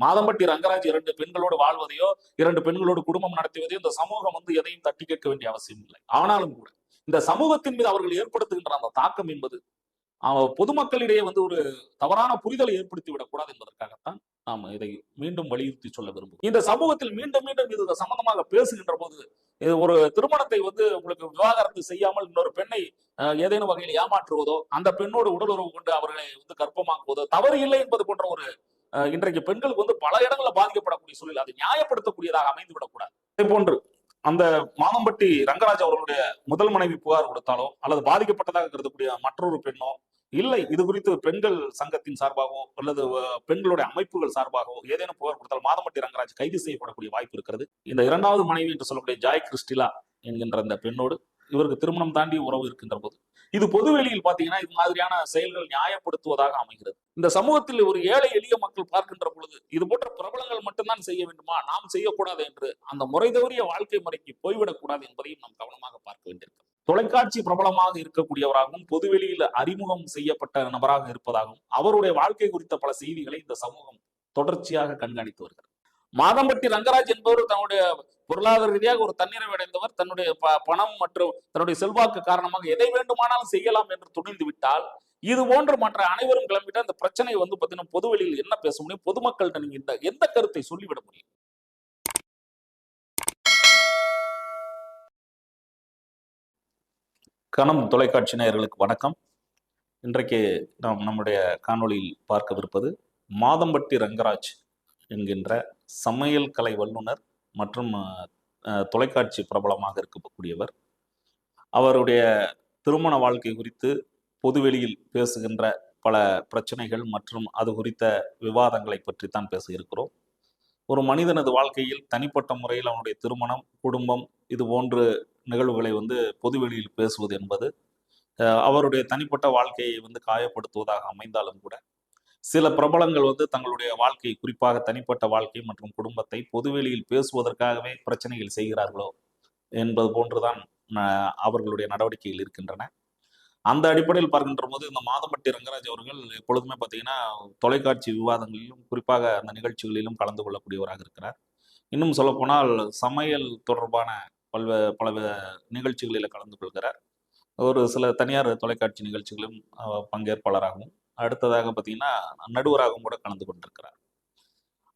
மாதம்பட்டி ரங்கராஜ் இரண்டு பெண்களோடு வாழ்வதையோ இரண்டு பெண்களோடு குடும்பம் நடத்துவதையோ இந்த சமூகம் வந்து எதையும் தட்டி கேட்க வேண்டிய அவசியம் இல்லை. ஆனாலும் கூட இந்த சமூகத்தின் மீது அவர்கள் ஏற்படுத்துகின்ற அந்த தாக்கம் என்பது பொதுமக்களிடையே வந்து ஒரு தவறான புரிதலை ஏற்படுத்தி விடக்கூடாது என்பதற்காகத்தான் நாம் இதை மீண்டும் வலியுறுத்தி சொல்ல விரும்புகிறோம். இந்த சமூகத்தில் மீண்டும் மீண்டும் இது சம்பந்தமாக பேசுகின்ற போது ஒரு திருமணத்தை வந்து உங்களுக்கு விவாகரத்து செய்யாமல் இன்னொரு பெண்ணை ஏதேனும் வகையில் ஏமாற்றுவதோ அந்த பெண்ணோடு உடலுறவு கொண்டு அவர்களை வந்து கர்ப்பமாக்குவதோ தவறு இல்லை என்பது போன்ற ஒரு இன்றைக்கு பெண்களுக்கு வந்து பல இடங்களில் பாதிக்கப்படக்கூடிய சூழல் அதை நியாயப்படுத்தக்கூடியதாக அமைந்து விடக்கூடாது. அதே போன்று அந்த மாதம்பட்டி ரங்கராஜ் அவர்களுடைய முதல் மனைவி புகார் கொடுத்தாலோ அல்லது பாதிக்கப்பட்டதாக கருதக்கூடிய மற்றொரு பெண்ணோ இல்லை இது குறித்து பெண்கள் சங்கத்தின் சார்பாகவோ அல்லது பெண்களுடைய அமைப்புகள் சார்பாகவோ ஏதேனும் புகார் கொடுத்தால் மாதம்பட்டி ரங்கராஜ் கைது செய்யப்படக்கூடிய வாய்ப்பு இருக்கிறது. இந்த இரண்டாவது மனைவி என்று சொல்லக்கூடிய ஜாய் கிறிஸ்டிலா என்கின்ற அந்த பெண்ணோடு இவருக்கு திருமணம் தாண்டி உறவு இருக்கின்ற போது இது பொதுவெளியில் பாத்தீங்கன்னா இது மாதிரியான செயல்கள் நியாயப்படுத்துவதாக அமைகிறது. இந்த சமூகத்தில் ஒரு ஏழை எளிய மக்கள் பார்க்கின்ற பொழுது இது போன்ற பிரபலங்கள் மட்டும்தான் செய்ய வேண்டுமா? நாம் செய்யக்கூடாது என்று அந்த முறை தவறிய வாழ்க்கை முறைக்கு போய்விடக்கூடாது என்பதையும் நாம் கவனமாக பார்க்க வேண்டியிருக்கிறது. தொலைக்காட்சி பிரபலமாக இருக்கக்கூடியவராகவும் பொதுவெளியில் அறிமுகம் செய்யப்பட்ட நபராக இருப்பதாகவும் அவருடைய வாழ்க்கை குறித்த பல செய்திகளை இந்த சமூகம் தொடர்ச்சியாக கண்காணித்து வருகிறது. மாதம்பட்டி ரங்கராஜ் என்பவர் தன்னுடைய பொருளாதார ரீதியாக ஒரு தன்னிறைவு அடைந்தவர். தன்னுடைய ப- பணம் மற்றும் தன்னுடைய செல்வாக்கு காரணமாக எதை வேண்டுமானாலும் செய்யலாம் என்று துணிந்து விட்டால் இது போன்று மற்ற அனைவரும் கிளம்பிட்டு அந்த பிரச்சனை வந்து பார்த்தீங்கன்னா பொதுவெளியில் என்ன பேச முடியும்? பொதுமக்கள்கிட்ட நீங்க இந்த எந்த கருத்தை சொல்லிவிட முடியும்? கணம் தொலைக்காட்சி நேயர்களுக்கு வணக்கம். இன்றைக்கு நாம் நம்முடைய காணொளியில் பார்க்கவிருப்பது மாதம்பட்டி ரங்கராஜ் என்கின்ற சமையல் கலை வல்லுனர் மற்றும் தொலைக்காட்சி பிரபலமாக இருக்கக்கூடியவர். அவருடைய திருமண வாழ்க்கை குறித்து பொதுவெளியில் பேசுகின்ற பல பிரச்சனைகள் மற்றும் அது குறித்த விவாதங்களை பற்றி தான் பேசியிருக்கிறோம். ஒரு மனிதனது வாழ்க்கையில் தனிப்பட்ட முறையில் அவனுடைய திருமணம் குடும்பம் இது போன்று நிகழ்வுகளை வந்து பொதுவெளியில் பேசுவது என்பது அவருடைய தனிப்பட்ட வாழ்க்கையை வந்து காயப்படுத்துவதாக அமைந்தாலும் கூட சில பிரபலங்கள் வந்து தங்களுடைய வாழ்க்கை குறிப்பாக தனிப்பட்ட வாழ்க்கை மற்றும் குடும்பத்தை பொதுவெளியில் பேசுவதற்காகவே பிரச்சனைகள் செய்கிறார்களோ என்பது போன்றுதான் அவர்களுடைய நடவடிக்கைகள் இருக்கின்றன. அந்த அடிப்படையில் பார்க்கின்ற போது இந்த மாதம்பட்டி ரங்கராஜ் அவர்கள் எப்பொழுதுமே பார்த்தீங்கன்னா தொலைக்காட்சி விவாதங்களிலும் குறிப்பாக அந்த நிகழ்ச்சிகளிலும் கலந்து கொள்ளக்கூடியவராக இருக்கிறார். இன்னும் சொல்லப்போனால் சமையல் தொடர்பான பல்வே பல நிகழ்ச்சிகளில் கலந்து கொள்கிறார். ஒரு சில தனியார் தொலைக்காட்சி நிகழ்ச்சிகளிலும் பங்கேற்பாளராகவும் அடுத்ததாக பார்த்தீங்கன்னா நடுவராகவும் கூட கலந்து கொண்டிருக்கிறார்.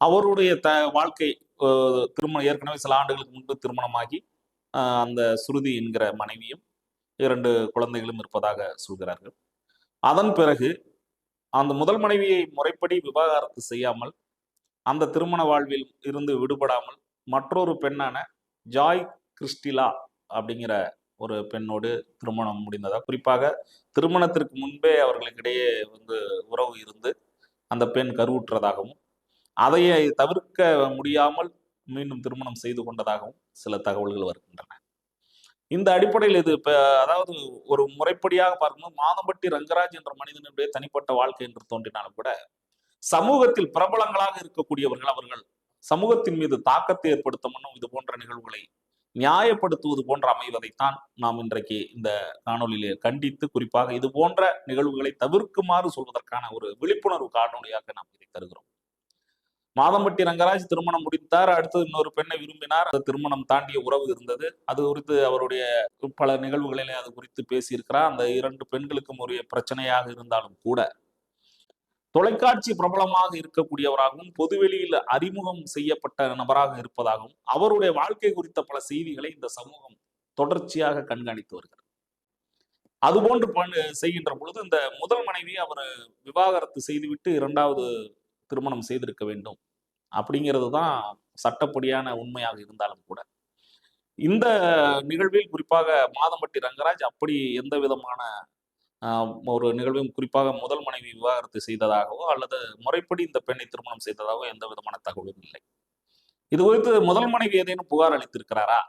அவருடைய த வாழ்க்கை திருமணம் ஏற்கனவே சில ஆண்டுகளுக்கு முன்பு திருமணமாகி அந்த சுருதி என்கிற மனைவியும் இரண்டு குழந்தைகளும் இருப்பதாக சொல்கிறார்கள். அதன் பிறகு அந்த முதல் மனைவியை முறைப்படி விவாகரத்து செய்யாமல் அந்த திருமண வாழ்வில் இருந்து விடுபடாமல் மற்றொரு பெண்ணான ஜாய் கிறிஸ்டிலா அப்படிங்கிற ஒரு பெண்ணோடு திருமணம் முடிந்ததா குறிப்பாக திருமணத்திற்கு முன்பே அவர்களுக்கிடையே வந்து இருந்து அந்த பெண் கருவுற்றதாகவும் அதையே தவிர்க்க முடியாமல் மீண்டும் திருமணம் செய்து கொண்டதாகவும் சில தகவல்கள் வருகின்றன. இந்த அடிப்படையில் இது இப்போ அதாவது ஒரு முறைப்படியாக பார்க்கும்போது மாதம்பட்டி ரங்கராஜ் என்ற மனிதனுடைய தனிப்பட்ட வாழ்க்கை என்று தோன்றினாலும் கூட சமூகத்தில் பிரபலங்களாக இருக்கக்கூடியவர்கள் அவர்கள் சமூகத்தின் மீது தாக்கத்தை ஏற்படுத்த முன்னும் இது போன்ற நிகழ்வுகளை நியாயப்படுத்துவது போன்ற அமைவதைத்தான் நாம் இன்றைக்கு இந்த காணொலியிலே கண்டித்து குறிப்பாக இது போன்ற நிகழ்வுகளை தவிர்க்குமாறு சொல்வதற்கான ஒரு விழிப்புணர்வு காணொலியாக நாம் இதை தருகிறோம். மாதம்பட்டி ரங்கராஜ் திருமணம் முடித்தார் அடுத்தது இன்னொரு பெண்ணை விரும்பினார். அந்த திருமணம் தாண்டிய உறவு இருந்தது. அது குறித்து அவருடைய பல நிகழ்வுகளிலே அது குறித்து பேசியிருக்கிறார். அந்த இரண்டு பெண்களுக்கும் ஒரு பிரச்சனையாக இருந்தாலும் கூட தொலைக்காட்சி பிரபலமாக இருக்கக்கூடியவராகவும் பொதுவெளியில் அறிமுகம் செய்யப்பட்ட நபராக இருப்பதாகவும் அவருடைய வாழ்க்கை குறித்த பல செய்திகளை இந்த சமூகம் தொடர்ச்சியாக கண்காணித்து வருகிறது. அதுபோன்று செய்கின்ற பொழுது இந்த முதல் மனைவி அவர் விவாகரத்து செய்துவிட்டு இரண்டாவது திருமணம் செய்திருக்க வேண்டும். அப்படிங்கிறது தான் சட்டப்படியான உண்மையாக இருந்தாலும் கூட. இந்த நிகழ்வில் குறிப்பாக மாதம்பட்டி ரங்கராஜ் அப்படி எந்த விதமான ஒரு நிகழ்வையும் குறிப்பாக முதல் மனைவி விவாகரத்து செய்ததாகவோ அல்லது முறைப்படி இந்த பெண்ணை திருமணம் செய்ததாகவோ எந்த விதமான தகவலும் இல்லை. இது குறித்து முதல் மனைவி ஏதேனும் புகார் அளித்திருக்கிறாரா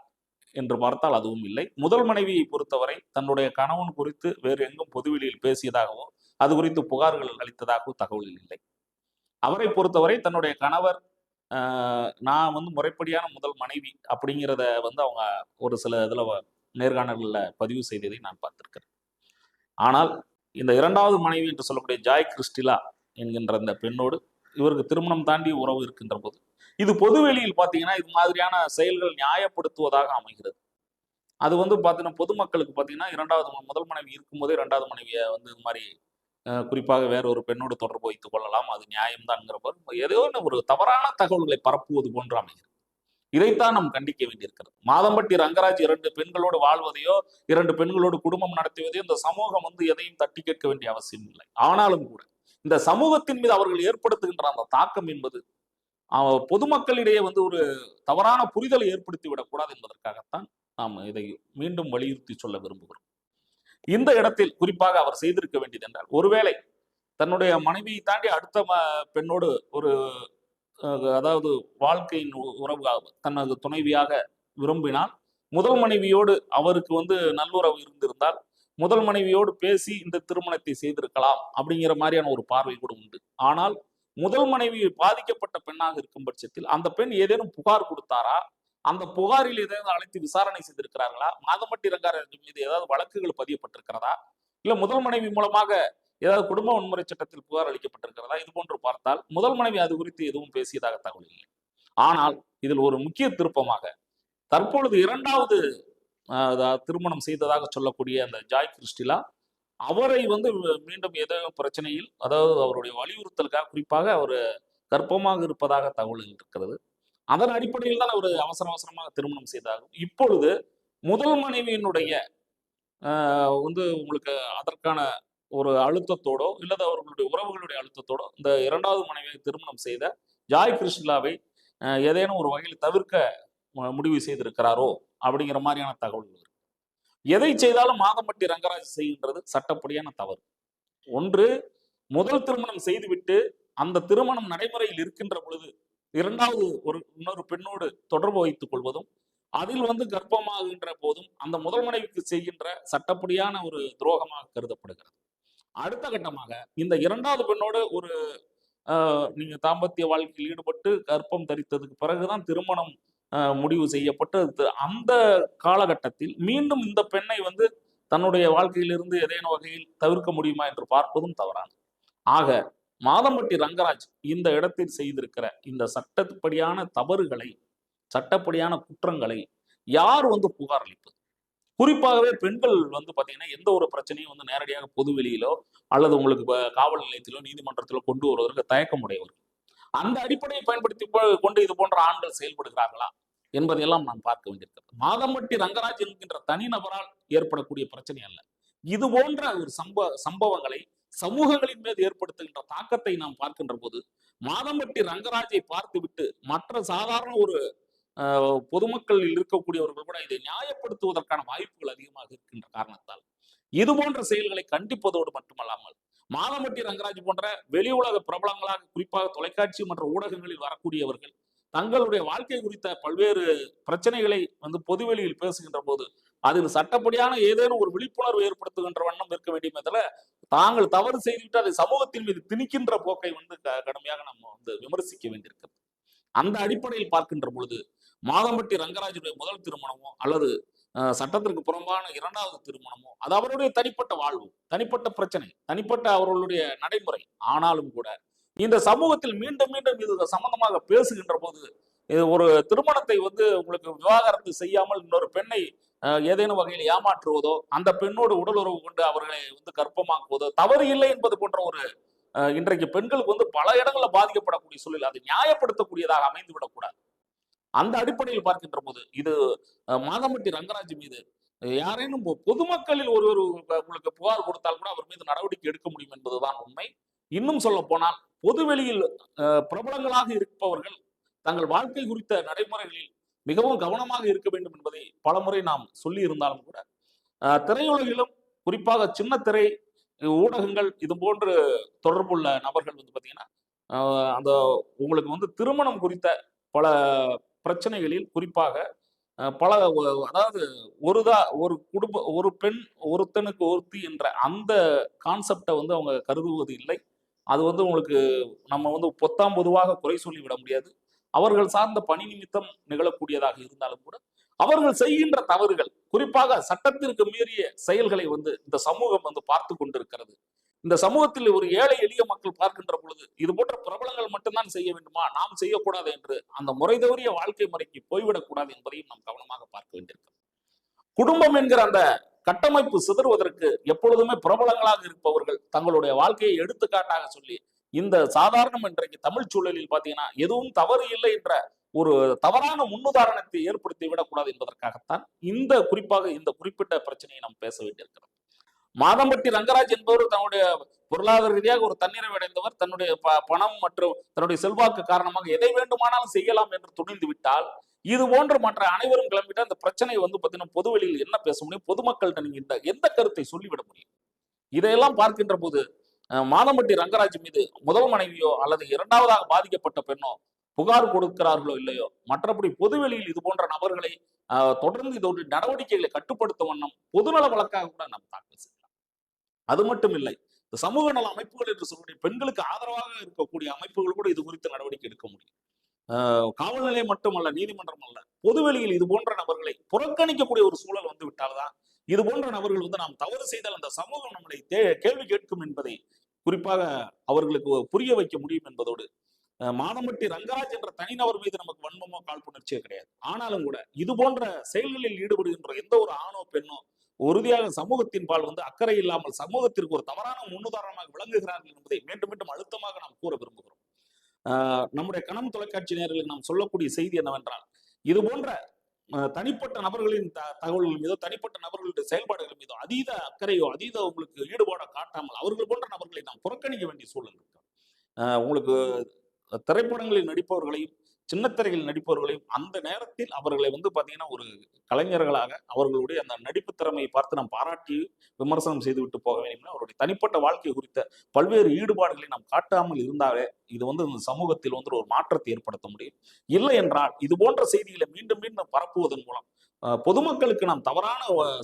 என்று பார்த்தால் அதுவும் இல்லை. முதல் மனைவியை பொறுத்தவரை தன்னுடைய கணவன் குறித்து வேறு எங்கும் பொதுவெளியில் பேசியதாகவோ அது குறித்து புகார்கள் அளித்ததாகவோ தகவல் இல்லை. அவரை பொறுத்தவரை தன்னுடைய கணவர் நான் வந்து முறைப்படியான முதல் மனைவி அப்படிங்கிறத வந்து அவங்க ஒரு சில இதில் வ- பதிவு செய்ததை நான் பார்த்துருக்கிறேன். ஆனால் இந்த இரண்டாவது மனைவி என்று சொல்லக்கூடிய ஜாய் கிறிஸ்டிலா என்கின்ற அந்த பெண்ணோடு இவருக்கு திருமணம் தாண்டி உறவு இருக்கின்ற போது இது பொதுவெளியில் பார்த்தீங்கன்னா இது மாதிரியான செயல்கள் நியாயப்படுத்துவதாக அமைகிறது. அது வந்து பார்த்தீங்கன்னா பொதுமக்களுக்கு பார்த்தீங்கன்னா இரண்டாவது முதல் மனைவி இருக்கும்போதே இரண்டாவது மனைவியை வந்து இது மாதிரி குறிப்பாக வேற ஒரு பெண்ணோடு தொடர்பு வைத்துக் கொள்ளலாம் அது நியாயம்தான்ங்கிற போது ஏதோ ஒரு தவறான தகவல்களை பரப்புவது போன்று அமைகிறது. இதைத்தான் நாம் கண்டிக்க வேண்டியிருக்கிறது. மாதம்பட்டி ரங்கராஜ் இரண்டு பெண்களோடு வாழ்வதையோ இரண்டு பெண்களோடு குடும்பம் நடத்துவதையோ இந்த சமூகம் வந்து எதையும் தட்டி கேட்க வேண்டிய அவசியம் இல்லை. ஆனாலும் கூட இந்த சமூகத்தின் மீது அவர்கள் ஏற்படுத்துகின்ற அந்த தாக்கம் என்பது பொதுமக்களிடையே வந்து ஒரு தவறான புரிதலை ஏற்படுத்தி விடக்கூடாது என்பதற்காகத்தான் நாம் இதை மீண்டும் வலியுறுத்தி சொல்ல விரும்புகிறோம். இந்த இடத்தில் குறிப்பாக அவர் செய்திருக்க வேண்டியது என்றால் ஒருவேளை தன்னுடைய மனைவியை தாண்டி அடுத்த ம- பெண்ணோடு ஒரு அதாவது வாழ்க்கையின் உறவு தனது துணைவியாக விரும்பினால் முதல் மனைவியோடு அவருக்கு வந்து நல்லுறவு இருந்திருந்தால் முதல் மனைவியோடு பேசி இந்த திருமணத்தை செய்திருக்கலாம் அப்படிங்கிற மாதிரியான ஒரு பார்வை கூட உண்டு. ஆனால் முதல் மனைவி பாதிக்கப்பட்ட பெண்ணாக இருக்கும் பட்சத்தில் அந்த பெண் ஏதேனும் புகார் கொடுத்தாரா? அந்த புகாரில் ஏதாவது அழைத்து விசாரணை செய்திருக்கிறார்களா? மாதம்பட்டி ரங்காராஜ் மீது ஏதாவது வழக்குகள் பதியப்பட்டிருக்கிறதா? இல்ல முதல் மனைவி மூலமாக ஏதாவது குடும்ப வன்முறை சட்டத்தில் புகார் அளிக்கப்பட்டிருக்கிறதா? இது போன்று பார்த்தால் முதல் மனைவி அது குறித்து எதுவும் பேசியதாக தகவல் இல்லை. ஆனால் இதில் ஒரு முக்கிய திருப்பமாக தற்பொழுது இரண்டாவது திருமணம் செய்ததாக சொல்லக்கூடிய அந்த ஜாய் கிறிஸ்டிலா அவரை வந்து மீண்டும் ஏதோ பிரச்சனையில் அதாவது அவருடைய வலியுறுத்தலுக்காக குறிப்பாக அவர் கர்ப்பமாக இருப்பதாக தகவல் இருக்கிறது. அதன் அடிப்படையில் தான் அவர் அவசர அவசரமாக திருமணம் செய்தாகும் இப்பொழுது முதல் மனைவியினுடைய ஆஹ், வந்து உங்களுக்கு அதற்கான ஒரு அழுத்தத்தோடோ இல்லது அவர்களுடைய உறவுகளுடைய அழுத்தத்தோடோ இந்த இரண்டாவது மனைவியை திருமணம் செய்த ஜாய் கிருஷ்ணாவை ஏதேனும் ஒரு வகையில் தவிர்க்க முடிவு செய்திருக்கிறாரோ அப்படிங்கிற மாதிரியான தகவல்கள் இருக்கு. எதை செய்தாலும் மாதம்பட்டி ரங்கராஜ் செய்கின்றது சட்டப்படியான தவறு. ஒன்று முதல் திருமணம் செய்துவிட்டு அந்த திருமணம் நடைமுறையில் இருக்கின்ற பொழுது இரண்டாவது ஒரு இன்னொரு பெண்ணோடு தொடர்பு வைத்துக் கொள்வதும் அதில் வந்து கர்ப்பமாகின்ற போதும் அந்த முதல் மனைவிக்கு செய்கின்ற சட்டப்படியான ஒரு துரோகமாக கருதப்படுகிறது. அடுத்த கட்டமாக இந்த இரண்டாவது பெண்ணோடு ஒரு நீங்கள் நீங்க தாம்பத்திய வாழ்க்கையில் ஈடுபட்டு கர்ப்பம் தரித்ததுக்கு பிறகுதான் திருமணம் முடிவு செய்யப்பட்டு அது- அந்த காலகட்டத்தில் மீண்டும் இந்த பெண்ணை வந்து தன்னுடைய வாழ்க்கையிலிருந்து ஏதேனும் வகையில் தவிர்க்க முடியுமா என்று பார்ப்பதும் தவறானது. ஆக மாதம்பட்டி ரங்கராஜ் இந்த இடத்தில் செய்திருக்கிற இந்த சட்டப்படியான தவறுகளை சட்டப்படியான குற்றங்களை யார் வந்து புகார் அளிப்பது? குறிப்பாகவே பெண்கள் வந்து பார்த்தீங்கன்னா எந்த ஒரு பிரச்சனையும் வந்து நேரடியாக பொது வெளியிலோ அல்லது உங்களுக்கு காவல் நிலையத்திலோ நீதிமன்றத்திலோ கொண்டு வருவதற்கு தயக்கம் உடையவர்கள் அந்த அடிப்படையை பயன்படுத்தி கொண்டு இது போன்ற ஆண்கள் செயல்படுகிறார்களா என்பதையெல்லாம் நாம் பார்க்க வேண்டியிருக்கிறது. மாதம்பட்டி ரங்கராஜ் என்கின்ற தனிநபரால் ஏற்படக்கூடிய பிரச்சனை அல்ல. இது போன்ற ஒரு சம்ப சம்பவங்களை சமூகங்களின் மீது ஏற்படுத்துகின்ற தாக்கத்தை நாம் பார்க்கின்ற போது மாதம்பட்டி ரங்கராஜை பார்த்துவிட்டு மற்ற சாதாரண ஒரு ஆஹ், பொதுமக்களில் இருக்கக்கூடியவர்கள் கூட இதை நியாயப்படுத்துவதற்கான வாய்ப்புகள் அதிகமாக இருக்கின்ற காரணத்தால். இது போன்ற செயல்களை கண்டிப்பதோடு மட்டுமல்லாமல் மாதம்பட்டி ரங்கராஜ் போன்ற வெளி உலக பிரபலங்களாக குறிப்பாக தொலைக்காட்சி மற்றும் ஊடகங்களில் வரக்கூடியவர்கள் தங்களுடைய வாழ்க்கை குறித்த பல்வேறு பிரச்சனைகளை வந்து பொதுவெளியில் பேசுகின்ற போது அதில் சட்டப்படியான ஏதேனும் ஒரு விழிப்புணர்வு ஏற்படுத்துகின்ற வண்ணம் இருக்க வேண்டிய தவிர தாங்கள் தவறு செய்துவிட்டு அதை சமூகத்தின் மீது திணிக்கின்ற போக்கை வந்து க- கடுமையாக நம்ம வந்து விமர்சிக்க வேண்டியிருக்கிறது. அந்த அடிப்படையில் பார்க்கின்ற பொழுது மாதம்பட்டி ரங்கராஜுடைய முதல் திருமணமோ அல்லது அஹ், சட்டத்திற்கு புறம்பான இரண்டாவது திருமணமோ அது அவருடைய தனிப்பட்ட வாழ்வு தனிப்பட்ட பிரச்சனை தனிப்பட்ட அவர்களுடைய நடைமுறை. ஆனாலும் கூட இந்த சமூகத்தில் மீண்டும் மீண்டும் இது சம்பந்தமாக பேசுகின்ற போது இது ஒரு திருமணத்தை வந்து உங்களுக்கு விவாகரத்து செய்யாமல் இன்னொரு பெண்ணை அஹ், ஏதேனும் வகையில் ஏமாற்றுவதோ அந்த பெண்ணோடு உடல் உறவு கொண்டு அவர்களை வந்து கர்ப்பமாக்குவதோ தவறு இல்லை என்பது போன்ற ஒரு அஹ், இன்றைக்கு பெண்களுக்கு வந்து பல இடங்களில் பாதிக்கப்படக்கூடிய சூழல் அது நியாயப்படுத்தக்கூடியதாக அமைந்துவிடக்கூடாது அந்த அடிப்படையில் பார்க்கின்ற போது இது மாதமட்டி மாதம்பட்டி ரங்கராஜ் மீது யாரேனும் பொ- பொதுமக்களில் ஒருவர் உங்களுக்கு புகார் கொடுத்தால் கூட அவர் மீது நடவடிக்கை எடுக்க முடியும் என்பதுதான் உண்மை. இன்னும் சொல்ல போனால் பொதுவெளியில் அஹ், பிரபலங்களாக இருப்பவர்கள் தங்கள் வாழ்க்கை குறித்த நடைமுறைகளில் மிகவும் கவனமாக இருக்க வேண்டும் என்பதை பலமுறை நாம் சொல்லி இருந்தாலும் கூட அஹ், திரையுலகிலும் குறிப்பாக சின்ன திரை ஊடகங்கள் இது போன்று தொடர்புள்ள நபர்கள் வந்து பார்த்தீங்கன்னா அந்த உங்களுக்கு வந்து திருமணம் குறித்த பல பிரச்சனைகளில் குறிப்பாக பல அதாவது ஒரு தா ஒரு குடும்ப ஒரு பெண் ஒருத்தனுக்கு ஒருத்தி என்ற அந்த கான்செப்டை வந்து அவங்க கருதுவது இல்லை. அது வந்து உங்களுக்கு நம்ம வந்து பொத்தாம் பொதுவாக குறை சொல்லி விட முடியாது. அவர்கள் சார்ந்த பணி நிமித்தம் நிகழக்கூடியதாக இருந்தாலும் கூட அவர்கள் செய்கின்ற தவறுகள் குறிப்பாக சட்டத்திற்கு மீறிய செயல்களை வந்து இந்த சமூகம் வந்து பார்த்து கொண்டிருக்கிறது. இந்த சமூகத்தில் ஒரு ஏழை எளிய மக்கள் பார்க்கின்ற பொழுது இது போன்ற பிரபலங்கள் மட்டும்தான் செய்ய வேண்டுமா? நாம் செய்யக்கூடாது என்று அந்த முறை தவறிய வாழ்க்கை முறைக்கு போய்விடக் கூடாது என்பதையும் நாம் கவனமாக பார்க்க வேண்டியிருக்கிறது குடும்பம் என்கிற அந்த கட்டமைப்பு சிதறுவதற்கு எப்பொழுதுமே பிரபலங்களாக இருப்பவர்கள் தங்களுடைய வாழ்க்கையை எடுத்துக்காட்டாக சொல்லி இந்த சாதாரணம் இன்றைக்கு தமிழ் சூழலில் பார்த்தீங்கன்னா எதுவும் தவறு இல்லை என்ற ஒரு தவறான முன்னுதாரணத்தை ஏற்படுத்தி விடக்கூடாது என்பதற்காகத்தான் இந்த குறிப்பாக இந்த குறிப்பிட்ட பிரச்சனையை நாம் பேச வேண்டியிருக்கிறோம். மாதம்பட்டி ரங்கராஜ் என்பவர் தன்னுடைய பொருளாதார ரீதியாக ஒரு தன்னிறைவு அடைந்தவர் தன்னுடைய ப- பணம் மற்றும் தன்னுடைய செல்வாக்கு காரணமாக எதை வேண்டுமானாலும் செய்யலாம் என்று துணிந்து விட்டால் இது போன்ற மற்ற அனைவரும் கிளம்பிட்டு அந்த பிரச்சனை வந்து பார்த்தீங்கன்னா பொதுவெளியில் என்ன பேச முடியும்? பொதுமக்கள்கிட்ட நீங்க இந்த எந்த கருத்தை சொல்லிவிட முடியும்? இதையெல்லாம் பார்க்கின்ற போது மாதம்பட்டி ரங்கராஜ் மீது முதல் மனைவியோ அல்லது இரண்டாவதாக பாதிக்கப்பட்ட பெண்ணோ புகார் கொடுக்கிறார்களோ இல்லையோ மற்றபடி பொதுவெளியில் இது போன்ற நபர்களை தொடர்ந்து இதோட நடவடிக்கைகளை கட்டுப்படுத்தும் வண்ணம் பொதுநல வழக்காக கூட நாம் தாக்கல் செய்யலாம். அது மட்டும் இல்லை. இந்த சமூக நல அமைப்புகள் என்று சொல்லக்கூடிய பெண்களுக்கு ஆதரவாக இருக்கக்கூடிய அமைப்புகள் கூட இது குறித்து நடவடிக்கை எடுக்க முடியும். காவல் நிலையம் மட்டுமல்ல நீதிமன்றம் அல்ல. பொதுவெளியில் இது போன்ற நபர்களை புறக்கணிக்கக்கூடிய ஒரு சூழல் வந்து விட்டால்தான் இது போன்ற நபர்கள் வந்து நாம் தவறு செய்தால் அந்த சமூகம் நம்மளை தே- கேள்வி கேட்கும் என்பதை குறிப்பாக அவர்களுக்கு புரிய வைக்க முடியும் என்பதோடு அஹ், மாதம்பட்டி ரங்கராஜ் என்ற தனிநபர் மீது நமக்கு வன்மமோ காழ்ப்புணர்ச்சியோ கிடையாது. ஆனாலும் கூட இது போன்ற செயல்களில் ஈடுபடுகின்ற எந்த ஒரு ஆணோ பெண்ணோ உறுதியாக சமூகத்தின் பால் வந்து அக்கறை இல்லாமல் சமூகத்திற்கு ஒரு தவறான முன்னுதாரணமாக விளங்குகிறார்கள் என்பதை மீண்டும் மீண்டும் அழுத்தமாக நாம் கூற விரும்புகிறோம். ஆஹ் நம்முடைய கணம் தொலைக்காட்சி நேர்களுக்கு நாம் சொல்லக்கூடிய செய்தி என்னவென்றால் இது போன்ற தனிப்பட்ட நபர்களின் த- தகவல்கள் மீதோ தனிப்பட்ட நபர்களுடைய செயல்பாடுகள் மீதோ அதீத அக்கறையோ அதீத உங்களுக்கு ஈடுபாடோ காட்டாமல் அவர்கள் போன்ற நபர்களை நாம் புறக்கணிக்க வேண்டிய சூழல் இருக்கு ஆஹ் உங்களுக்கு திரைப்படங்களில் நடிப்பவர்களையும் சின்னத்திரையில் நடிப்பவர்களையும் அந்த நேரத்தில் அவர்களை வந்து பாத்தீங்கன்னா ஒரு கலைஞர்களாக அவர்களுடைய அந்த நடிப்பு திறமையை பார்த்து நாம் பாராட்டி விமர்சனம் செய்துவிட்டு போக வேண்டும் அவருடைய தனிப்பட்ட வாழ்க்கை குறித்த பல்வேறு ஈடுபாடுகளை நாம் காட்டாமல் இருந்தாலே இது வந்து இந்த சமூகத்தில் வந்து ஒரு மாற்றத்தை ஏற்படுத்த முடியும். இல்லை என்றால் இது போன்ற செய்திகளை மீண்டும் மீண்டும் பரப்புவதன் மூலம் பொதுமக்களுக்கு நாம் தவறான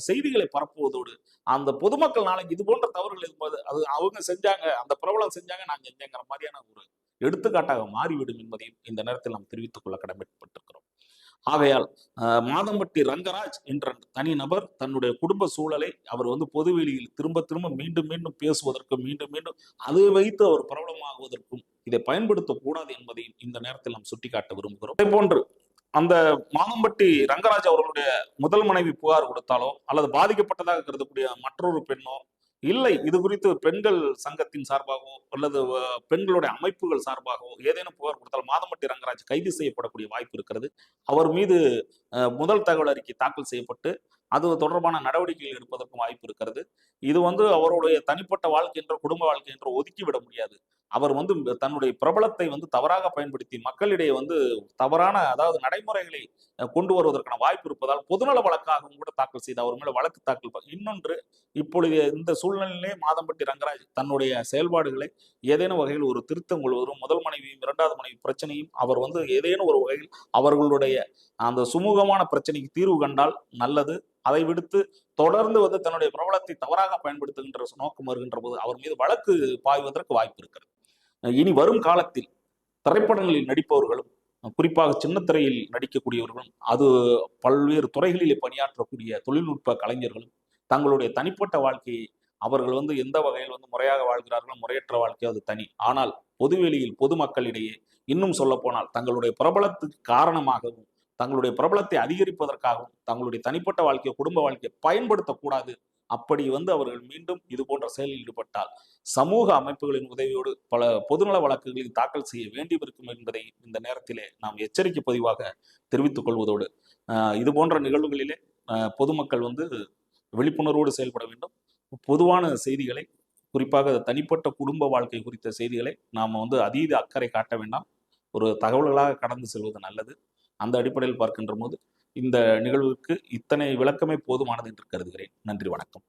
செய்திகளை பரப்புவதோடு அந்த பொதுமக்கள் நாளைக்கு இது போன்ற தவறுகள் இருக்கும்போது அது அவங்க செஞ்சாங்க அந்த பிரபலம் செஞ்சாங்க நான் செஞ்சேங்கிற மாதிரியான ஒரு எடுத்துக்காட்டாக மாறிவிடும் என்பதையும் இந்த நேரத்தில் நாம் தெரிவித்துக் கொள்ள கடமைப்பட்டிருக்கிறோம். ஆகையால் மாதம்பட்டி ரங்கராஜ் என்ற தனி நபர் தன்னுடைய குடும்ப சூழலை அவர் வந்து பொதுவெளியில் திரும்ப திரும்ப மீண்டும் மீண்டும் பேசுவதற்கும் மீண்டும் மீண்டும் அதை வைத்து அவர் பிரபலமாகுவதற்கும் இதை பயன்படுத்தக்கூடாது என்பதையும் இந்த நேரத்தில் நாம் சுட்டிக்காட்ட விரும்புகிறோம். அதே போன்று அந்த மாதம்பட்டி ரங்கராஜ் அவர்களுடைய முதல் மனைவி புகார் கொடுத்தாலோ அல்லது பாதிக்கப்பட்டதாக கருதக்கூடிய மற்றொரு பெண்ணோ இல்லை இது குறித்து பெண்கள் சங்கத்தின் சார்பாகவோ அல்லது பெண்களுடைய அமைப்புகள் சார்பாகவோ ஏதேனும் புகார் கொடுத்தால் மாதமட்டி ரங்கராஜ் கைது செய்யப்படக்கூடிய வாய்ப்பு இருக்கிறது. அவர் மீது அஹ், முதல் தகவல் அறிக்கை தாக்கல் செய்யப்பட்டு அது தொடர்பான நடவடிக்கைகள் எடுப்பதற்கும் வாய்ப்பு இருக்கிறது. இது வந்து அவருடைய தனிப்பட்ட வாழ்க்கை என்ற குடும்ப வாழ்க்கை என்று ஒதுக்கிவிட முடியாது. அவர் வந்து தன்னுடைய பிரபலத்தை வந்து தவறாக பயன்படுத்தி மக்களிடையே வந்து தவறான அதாவது நடைமுறைகளை கொண்டு வருவதற்கான வாய்ப்பு இருப்பதால் பொதுநல வழக்காகவும் கூட தாக்கல் செய்து அவர் மேல வழக்கு தாக்கல் இன்னொன்று இப்பொழுது இந்த சூழ்நிலையிலே மாதம்பட்டி ரங்கராஜ் தன்னுடைய செயல்பாடுகளை ஏதேனும் வகையில் ஒரு திருத்தம் கொள்வதும் முதல் மனைவியும் இரண்டாவது மனைவி பிரச்சனையும் அவர் வந்து ஏதேனும் ஒரு வகையில் அவர்களுடைய அந்த சுமூகமான பிரச்சனைக்கு தீர்வு கண்டால் நல்லது. அதை விடுத்து தொடர்ந்து வந்து தன்னுடைய பிரபலத்தை தவறாக பயன்படுத்துகின்ற நோக்கம் வருகின்ற போது அவர் மீது வழக்கு பாய்வதற்கு வாய்ப்பு இருக்கிறது. இனி வரும் காலத்தில் திரைப்படங்களில் நடிப்பவர்களும் குறிப்பாக சின்னத்திரையில் நடிக்கக்கூடியவர்களும் அது பல்வேறு துறைகளிலே பணியாற்றக்கூடிய தொழில்நுட்ப கலைஞர்களும் தங்களுடைய தனிப்பட்ட வாழ்க்கையை அவர்கள் வந்து எந்த வகையில் வந்து முறையாக வாழ்கிறார்களோ முறையற்ற வாழ்க்கை அது தனி. ஆனால் பொதுவெளியில் பொதுமக்களிடையே இன்னும் சொல்ல போனால் தங்களுடைய பிரபலத்துக்கு காரணமாகவும் தங்களுடைய பிரபலத்தை அதிகரிப்பதற்காகவும் தங்களுடைய தனிப்பட்ட வாழ்க்கையை குடும்ப வாழ்க்கையை பயன்படுத்தக்கூடாது. அப்படி வந்து அவர்கள் மீண்டும் இது போன்ற செயலில் ஈடுபட்டால் சமூக அமைப்புகளின் உதவியோடு பல பொதுநல வழக்குகளில் தாக்கல் செய்ய வேண்டியிருக்கும் என்பதை இந்த நேரத்திலே நாம் எச்சரிக்கை பதிவாக தெரிவித்துக் கொள்வதோடு இது போன்ற நிகழ்வுகளிலே பொதுமக்கள் வந்து விழிப்புணர்வோடு செயல்பட வேண்டும். பொதுவான செய்திகளை குறிப்பாக தனிப்பட்ட குடும்ப வாழ்க்கை குறித்த செய்திகளை நாம் வந்து அதீத அக்கறை காட்ட வேண்டாம். ஒரு தகவல்களாக கடந்து செல்வது நல்லது. அந்த அடிப்படையில் பார்க்கின்ற போது இந்த நிகழ்வுக்கு இத்தனை விளக்கமே போதுமானது என்று கருதுகிறேன். நன்றி வணக்கம்.